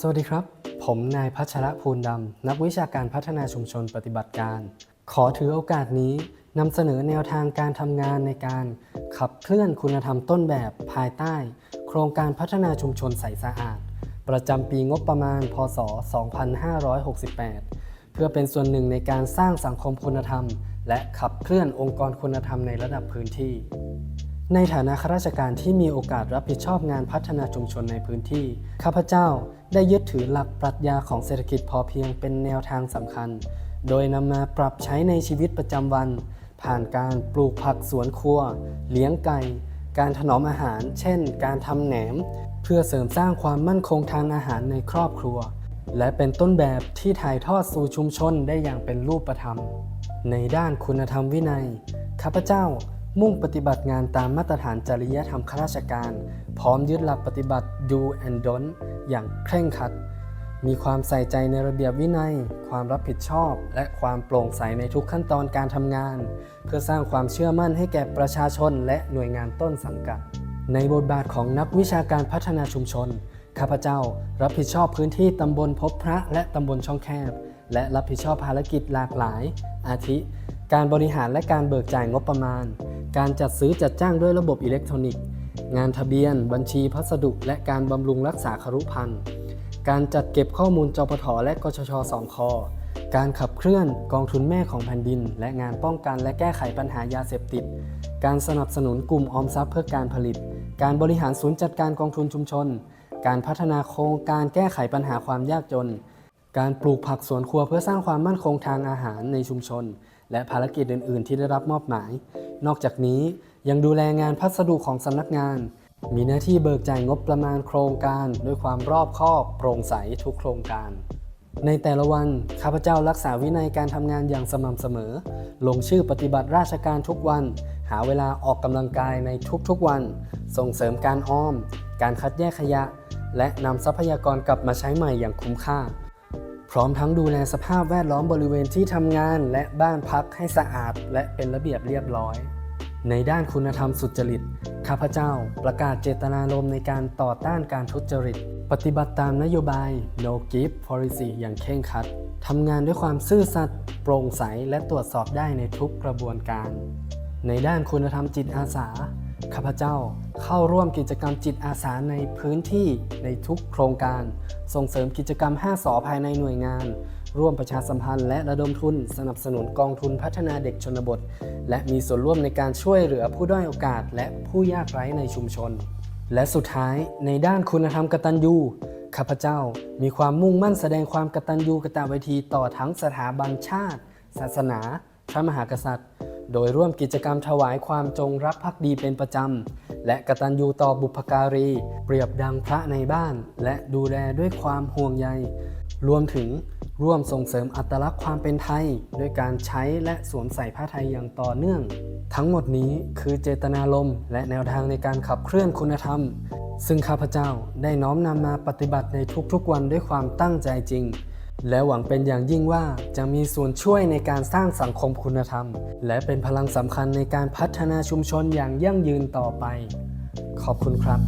สวัสดีครับ ผมนายพัชระภูลดำ นักวิชาการพัฒนาชุมชนปฏิบัติการ ขอถือโอกาสนี้นำเสนอแนวทางการทำงานในการขับเคลื่อนคุณธรรมต้นแบบภายใต้ โครงการพัฒนาชุมชนใสสะอาด ประจำปีงบประมาณ พศ 2568 เพื่อเป็นส่วนหนึ่งในการสร้างสังคมคุณธรรม และขับเคลื่อนองค์กรคุณธรรมในระดับพื้นที่ ในฐานะข้าราชการที่มีโอกาสรับผิดชอบงานพัฒนาชุมชนในพื้นที่ ข้าพเจ้าได้ยึดถือหลักปรัชญาของเศรษฐกิจพอเพียงเป็นแนวทางสำคัญ โดยนำมาปรับใช้ในชีวิตประจำวัน ผ่านการปลูกผักสวนครัว เลี้ยงไก่ การถนอมอาหาร เช่น การทำแหนม เพื่อเสริมสร้างความมั่นคงทางอาหารในครอบครัว และเป็นต้นแบบที่ถ่ายทอดสู่ชุมชนได้อย่างเป็นรูปธรรม ในด้านคุณธรรมวินัย ข้าพเจ้า มุ่งปฏิบัติงานตามมาตรฐานจริยธรรมข้าราชการ พร้อมยึดหลักปฏิบัติ do and don't อย่างเคร่งครัด มีความใส่ใจในระเบียบวินัย ความรับผิดชอบ และความโปร่งใสในทุกขั้นตอนการทำงาน เพื่อสร้างความเชื่อมั่นให้แก่ประชาชนและหน่วยงานต้นสังกัด ในบทบาทของนักวิชาการพัฒนาชุมชน ข้าพเจ้ารับผิดชอบพื้นที่ตำบลพบพระและตำบลช่องแคบ และรับผิดชอบภารกิจหลากหลาย อาทิ การบริหารและการเบิกจ่ายงบประมาณ การจัดซื้อจัดจ้างด้วยระบบอิเล็กทรอนิกส์ งานทะเบียน บัญชีพัสดุ และการบำรุงรักษาครุพันธ์การจัดเก็บข้อมูลจปทและกชชสองคอการขับเคลื่อนกองทุนแม่ของแผ่นดิน และงานป้องกันและแก้ไขปัญหายาเสพติด การสนับสนุนกลุ่มออมทรัพย์เพื่อการผลิต การบริหารศูนย์จัดการกองทุนชุมชน การพัฒนาโครงการแก้ไขปัญหาความยากจน การปลูกผักสวนครัวเพื่อสร้างความมั่นคงทางอาหารในชุมชน และภารกิจอื่น ๆ ที่ได้รับมอบหมาย นอกจากนี้ยังดูแลงานพัสดุของสำนักงาน มีหน้าที่เบิกจ่ายงบประมาณโครงการด้วยความรอบคอบโปร่งใสทุกโครงการ ในแต่ละวันข้าพเจ้ารักษาวินัยการทำงานอย่างสม่ำเสมอ ลงชื่อปฏิบัติราชการทุกวัน หาเวลาออกกำลังกายในทุกๆวัน ส่งเสริมการอ้อม การคัดแยกขยะ และนำทรัพยากรกลับมาใช้ใหม่อย่างคุ้มค่า พร้อมทั้งดูแลสภาพแวดล้อมบริเวณที่ทำงานและบ้านพักให้สะอาดและเป็นระเบียบเรียบร้อย ในด้านคุณธรรมสุจริต ข้าพเจ้าประกาศเจตนารมณ์ในการต่อต้านการทุจริต ปฏิบัติตามนโยบาย no gift policy อย่างเคร่งครัดทำงานด้วยความซื่อสัตย์โปร่งใสและตรวจสอบได้ในทุกกระบวนการ ในด้านคุณธรรมจิตอาสา ข้าพเจ้าเข้าร่วมกิจกรรมจิตอาสาในพื้นที่ในทุกโครงการ ส่งเสริมกิจกรรม 5สอภายในหน่วยงาน ร่วมประชาสัมพันธ์และระดมทุน สนับสนุนกองทุนพัฒนาเด็กชนบท และมีส่วนร่วมในการช่วยเหลือผู้ด้อยโอกาส และผู้ยากไร้ในชุมชน และสุดท้ายในด้านคุณธรรมกตัญญูข้าพเจ้ามีความมุ่งมั่นแสดงความกตัญญูกตเวทีต่อทั้งสถาบันชาติ ศาสนา พระมหากษัตริย์ โดยร่วมกิจกรรมถวายความจงรักภักดีเป็นประจำ และกตัญญูต่อบุพการี เปรียบดังพระในบ้าน และดูแลด้วยความห่วงใย รวมถึงร่วมส่งเสริมอัตลักษณ์ความเป็นไทย ด้วยการใช้และสวมใส่ผ้าไทยอย่างต่อเนื่อง ทั้งหมดนี้คือเจตนารมณ์และแนวทางในการขับเคลื่อนคุณธรรม ซึ่งข้าพเจ้าได้น้อมนำมาปฏิบัติในทุกๆวันด้วยความตั้งใจจริง และหวังเป็นอย่างยิ่งว่าจะมีส่วนช่วยในการสร้างสังคมคุณธรรม และเป็นพลังสำคัญในการพัฒนาชุมชนอย่างยั่งยืนต่อไป ขอบคุณครับ